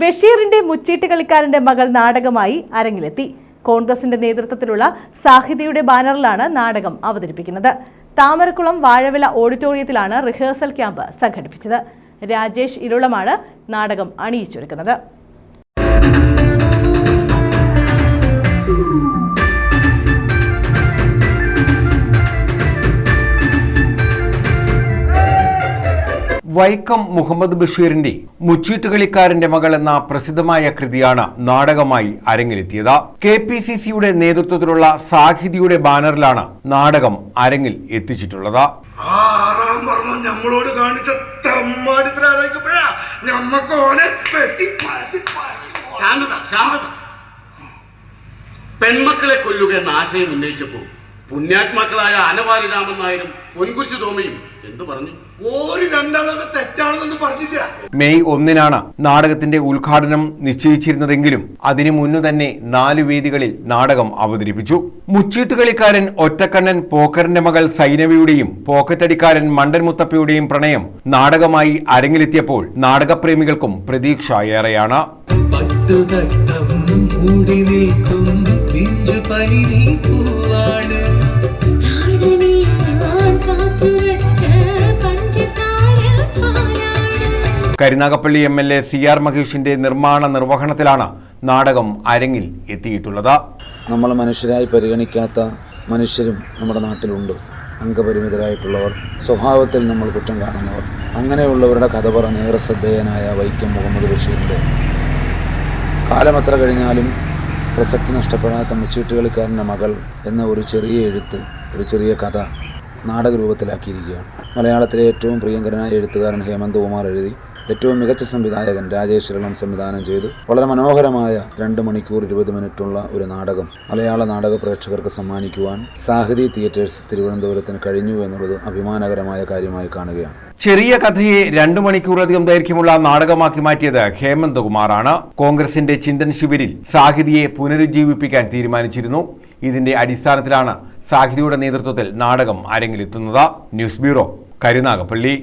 ബഷീറിന്റെ മുച്ചീട്ട് കളിക്കാരന്റെ മകൾ നാടകമായി അരങ്ങിലെത്തി. കോൺഗ്രസിന്റെ നേതൃത്വത്തിലുള്ള സാഹിതിയുടെ ബാനറിലാണ് നാടകം അവതരിപ്പിക്കുന്നത്. താമരക്കുളം വാഴവില ഓഡിറ്റോറിയത്തിലാണ് റിഹേഴ്സൽ ക്യാമ്പ് സംഘടിപ്പിച്ചത്. രാജേഷ് ഇരുളമാണ് നാടകം അണിയിച്ചൊരുക്കുന്നത്. വൈക്കം മുഹമ്മദ് ബഷീറിന്റെ മുച്ചീട്ടുകളിക്കാരന്റെ മകൾ എന്ന പ്രസിദ്ധമായ കൃതിയാണ് നാടകമായി അരങ്ങിലെത്തിയത്. കെ പി സി സിയുടെ നേതൃത്വത്തിലുള്ള സാഹിതിയുടെ ബാനറിലാണ് നാടകം അരങ്ങിൽ എത്തിച്ചിട്ടുള്ളത്. ഞമ്മളോട് കാണിച്ച പെൺമക്കളെ കൊല്ലുക എന്ന ആശയം ഉന്നയിച്ചപ്പോൾ പുണ്യാത്മാക്കളായ അനവാരി രാമൻ നായരും പൊൻകുരിശു തോമയും എന്തു പറഞ്ഞു? ഒരു രണ്ടാമത് തെറ്റാണെന്നൊന്നും പറഞ്ഞില്ല. മെയ് ഒന്നിനാണ് നാടകത്തിന്റെ ഉദ്ഘാടനം നിശ്ചയിച്ചിരുന്നതെങ്കിലും അതിനു മുന്നു തന്നെ നാല് വേദികളിൽ നാടകം അവതരിപ്പിച്ചു. മുച്ചീട്ടുകളിക്കാരൻ ഒറ്റക്കണ്ണൻ പോക്കറിന്റെ മകൾ സൈനവിയുടെയും പോക്കറ്റടിക്കാരൻ മണ്ടൻ മുത്തപ്പയുടെയും പ്രണയം നാടകമായി അരങ്ങിലെത്തിയപ്പോൾ നാടകപ്രേമികൾക്കും പ്രതീക്ഷ ഏറെയാണ്. നിൽക്കും Karunagappally M L A C R മഹേഷിന്റെ നിർമ്മാണ നിർവഹണത്തിലാണ് നാടകം അരങ്ങിൽ എത്തിയിട്ടുള്ളത്. നമ്മൾ മനുഷ്യരായി പരിഗണിക്കാത്ത മനുഷ്യരും നമ്മുടെ നാട്ടിലുണ്ട്. അംഗപരിമിതരായിട്ടുള്ളവർ സ്വഭാവത്തിൽ നമ്മൾ കുറ്റം കാണുന്നവർ. അങ്ങനെയുള്ളവരുടെ കഥ പറഞ്ഞ ഏറെ ശ്രദ്ധേയനായ വൈക്കം മുഹമ്മദ് ബഷീറിന്റെ കാലമത്ര കഴിഞ്ഞാലും പ്രസക്തി നഷ്ടപ്പെടാത്ത മുച്ചീട്ടുകളിക്കാരന്റെ മകൾ എന്ന ഒരു ചെറിയ എഴുത്ത് ഒരു ചെറിയ കഥ നാടക നാടകരൂപത്തിലാക്കിയിരിക്കുകയാണ്. മലയാളത്തിലെ ഏറ്റവും പ്രിയങ്കരനായ എഴുത്തുകാരൻ ഹേമന്ത് കുമാർ എഴുതി ഏറ്റവും മികച്ച സംവിധായകൻ രാജേഷ് ശരണം സംവിധാനം ചെയ്തു. വളരെ മനോഹരമായ രണ്ട് മണിക്കൂർ ഇരുപത് മിനിറ്റുള്ള ഒരു നാടകം. മലയാള നാടക പ്രേക്ഷകർക്ക് സമ്മാനിക്കുവാൻ സാഹിതി തിയേറ്റേഴ്സ് തിരുവനന്തപുരത്തിന് കഴിഞ്ഞു എന്നുള്ളത് അഭിമാനകരമായ കാര്യമായി കാണുകയാണ്. ചെറിയ കഥയെ രണ്ടു മണിക്കൂറിലധികം ദൈർഘ്യമുള്ള നാടകമാക്കി മാറ്റിയത് ഹേമന്ത് കുമാറാണ്. കോൺഗ്രസിന്റെ ചിന്തൻ ശിബിരിൽ സാഹിതിയെ പുനരുജ്ജീവിപ്പിക്കാൻ തീരുമാനിച്ചിരുന്നു. ഇതിന്റെ അടിസ്ഥാനത്തിലാണ് സാഹിതിയുടെ നേതൃത്വത്തിൽ നാടകം അരങ്ങിലെത്തുന്നത്. News bureau Karunagappally